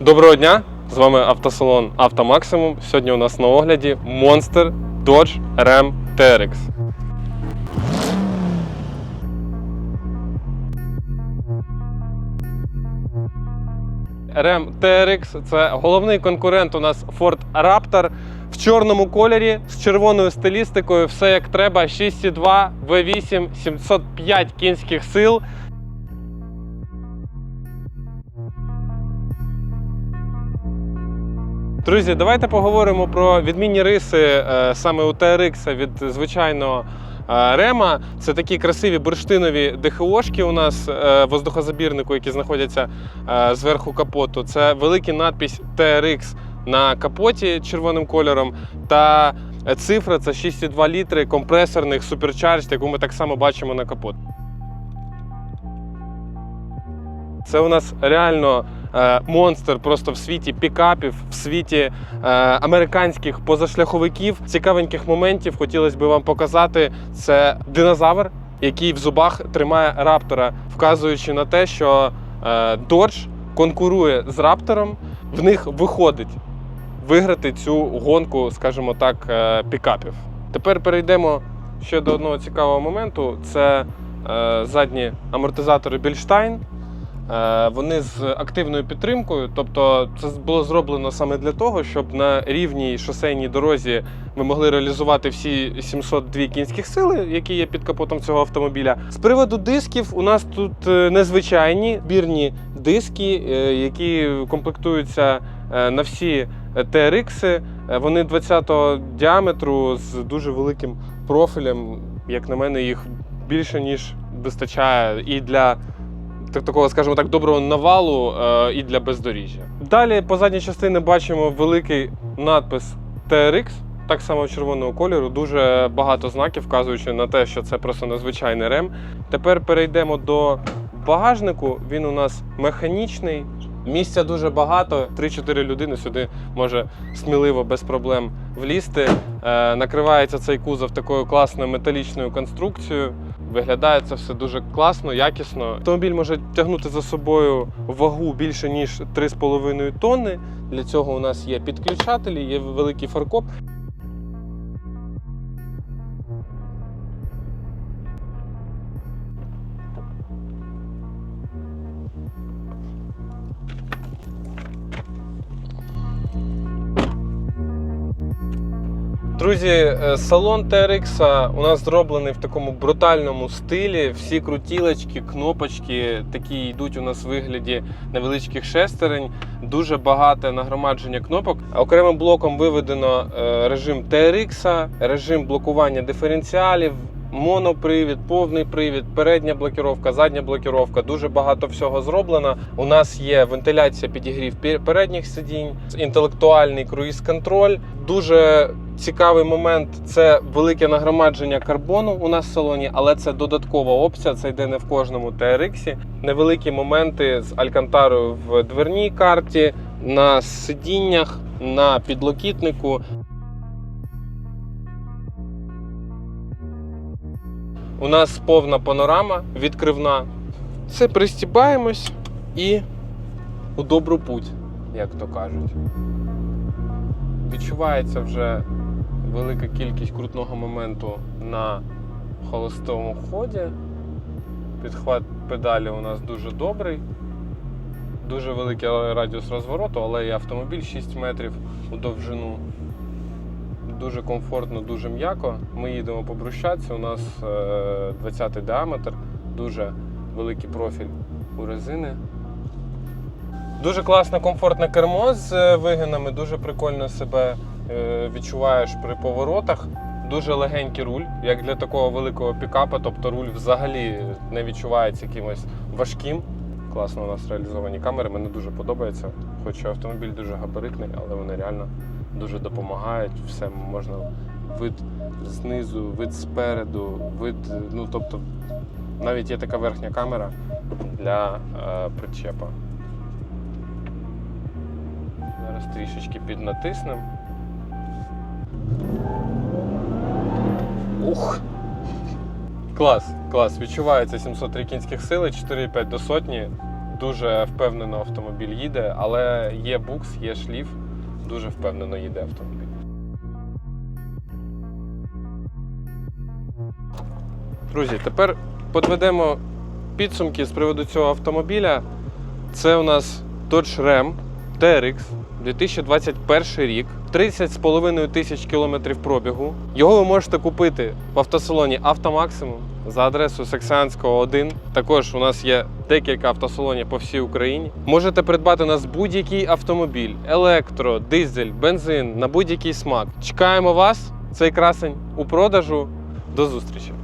Доброго дня! З вами автосалон Автомаксимум. Сьогодні у нас на огляді Monster Dodge Ram TRX. Ram TRX це головний конкурент у нас Ford Raptor в чорному кольорі з червоною стилістикою. Все як треба. 6,2 V8, 705 кінських сил. Друзі, давайте поговоримо про відмінні риси е, саме у TRX від звичайного е, Рема. Це такі красиві бурштинові ДХОшки у нас е, воздухозабірнику, які знаходяться зверху капоту. Це великий надпись TRX на капоті червоним кольором. Та цифра це 6,2 літри компресорних суперчарж, яку ми так само бачимо на капот. Це у нас реально монстр просто в світі пікапів, в світі е, американських позашляховиків. Цікавеньких моментів хотілося б вам показати. Це динозавр, який в зубах тримає раптора, вказуючи на те, що е, Dodge конкурує з раптором. В них виходить виграти цю гонку, скажімо так, е, пікапів. Тепер перейдемо ще до одного цікавого моменту: це е, задні амортизатори Більштайн. Е, Вони з активною підтримкою, тобто це було зроблено саме для того, щоб на рівній шосейній дорозі ми могли реалізувати всі 702 кінських сили, які є під капотом цього автомобіля. З приводу дисків, у нас тут е, незвичайні бірні диски, е, які комплектуються на всі TRX. Вони 20-го діаметру з дуже великим профілем. Як на мене, їх більше ніж вистачає і для так, такого, скажімо так, доброго навалу е, і для бездоріжжя. Далі по задній частині бачимо великий надпис TRX, так само червоного кольору, дуже багато знаків, вказуючи на те, що це просто надзвичайний рем. Тепер перейдемо до багажнику. Він у нас механічний. Місця дуже багато, 3-4 людини сюди може сміливо без проблем влізти. Е, накривається цей кузов такою класною металічною конструкцією. Виглядає це все дуже класно, якісно. Автомобіль може тягнути за собою вагу більше ніж 3,5 тонни. Для цього у нас є підключателі, є великий фаркоп. Друзі, е, салон TRX у нас зроблений в такому брутальному стилі. Всі крутілочки, кнопочки такі йдуть у нас в вигляді невеличких шестерень. Дуже багате нагромадження кнопок. Окремим блоком виведено е, режим TRX, режим блокування диференціалів. Монопривід, повний привід, передня блокіровка, задня блокіровка. Дуже багато всього зроблено. У нас є вентиляція підігрів передніх сидінь, інтелектуальний круїз-контроль. Дуже цікавий момент це велике нагромадження карбону у нас в салоні, але це додаткова опція. Це йде не в кожному TRX. Невеликі моменти з алькантарою в дверній карті, на сидіннях, на підлокітнику. У нас повна панорама відкривна. Все пристібаємось і у добру путь, як то кажуть. Відчувається вже велика кількість крутного моменту на холостому ході. Підхват педалі у нас дуже добрий. Дуже великий радіус розвороту, але і автомобіль 6 метрів у довжину. Дуже комфортно, дуже м'яко. Ми їдемо по брусчатці. У нас 20-й діаметр, дуже великий профіль у резини. Дуже класне, комфортне кермо з е, вигинами, дуже прикольно себе е, відчуваєш при поворотах. Дуже легенький руль, як для такого великого пікапа, тобто руль взагалі не відчувається якимось важким. Класно у нас реалізовані камери, мені дуже подобається. Хоч автомобіль дуже габаритний, але вони реально дуже допомагають. Все можна вид знизу, вид спереду, вид. Ну тобто навіть є така верхня камера для е, причепа. Зараз трішечки піднатиснемо. Ух! Клас, клас. Відчувається 703 кінських сили, 4,5 до сотні. дуже впевнено автомобіль їде, але є букс, є шліф, дуже впевнено їде автомобіль. Друзі, тепер підведемо підсумки з приводу цього автомобіля. Це у нас Dodge Ram TRX 2021 рік, 30,5 тисяч кілометрів пробігу. Його ви можете купити в автосалоні Автомаксимум за адресою Саксіанського 1. Також у нас є декілька автосалонів по всій Україні. Можете придбати у нас будь-який автомобіль, електро, дизель, бензин на будь-який смак. Чекаємо вас, цей красень у продажу. До зустрічі!